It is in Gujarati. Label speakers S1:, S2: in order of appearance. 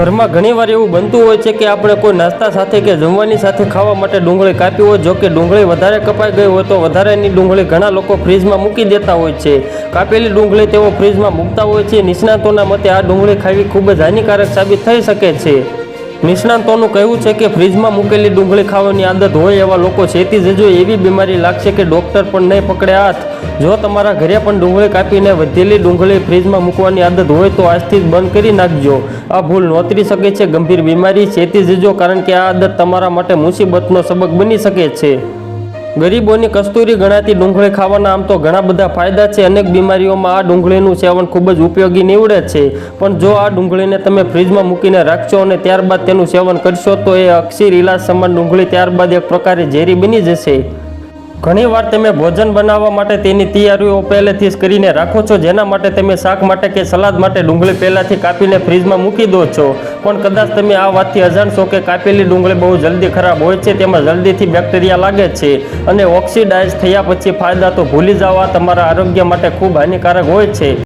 S1: ઘરમાં ઘણીવાર એવું બનતું હોય છે કે આપણે કોઈ નાસ્તા સાથે કે જમવાની સાથે ખાવા માટે ડુંગળી કાપી હોય, જો કે ડુંગળી વધારે કપાઈ ગઈ હોય તો વધારેની ડુંગળી ઘણા લોકો ફ્રીજમાં મૂકી દેતા હોય છે. કાપેલી ડુંગળી તેઓ ફ્રીજમાં મૂકતા હોય છે. નિષ્ણાતોના મતે આ ડુંગળી ખાવી ખૂબ જ હાનિકારક સાબિત થઈ શકે છે. નિષ્ણાતોનું કહેવું છે કે ફ્રીજમાં મૂકેલી ડુંગળી ખાવાની આદત હોય એવા લોકો છેતી જજો એવી બીમારી લાગશે કે ડૉક્ટર પણ નહીં પકડે હાથ. જો તમારા ઘરે પણ ડુંગળી કાપીને વધેલી ડુંગળી ફ્રીજમાં મૂકવાની આદત હોય તો આજથી જ બંધ કરી નાખજો. આ ભૂલ નોતરી શકે છે, ગંભીર બીમારી છેતી જજો કારણ કે આ આદત તમારા માટે મુસીબતનો સબક બની શકે છે. ગરીબોની કસ્તુરી ગણાતી ડુંગળી ખાવાના આમ તો ઘણા બધા ફાયદા છે. અનેક બીમારીઓમાં આ ડુંગળીનું સેવન ખૂબ જ ઉપયોગી નીવડે છે. પણ જો આ ડુંગળીને તમે ફ્રીજમાં મૂકીને રાખશો અને ત્યારબાદ તેનું સેવન કરશો તો એ અક્ષીર ઇલાજ સમાન ડુંગળી ત્યારબાદ એક પ્રકારે ઝેરી બની જશે. ઘણીવાર તમે ભોજન બનાવવા માટે તેની તૈયારીઓ પહેલેથી જ કરીને રાખો છો. જેના માટે તમે શાક માટે કે સલાદ માટે ડુંગળી પહેલાંથી કાપીને ફ્રીજમાં મૂકી દો છો. પણ કદાચ તમે આ વાતથી અજાણ છો કે કાપેલી ડુંગળી બહુ જલ્દી ખરાબ હોય છે, તેમાં જલ્દીથી બેક્ટેરિયા લાગે છે અને ઓક્સિડાઇઝ થયા પછી ફાયદા તો ભૂલી જવા તમારા આરોગ્ય માટે ખૂબ હાનિકારક હોય છે.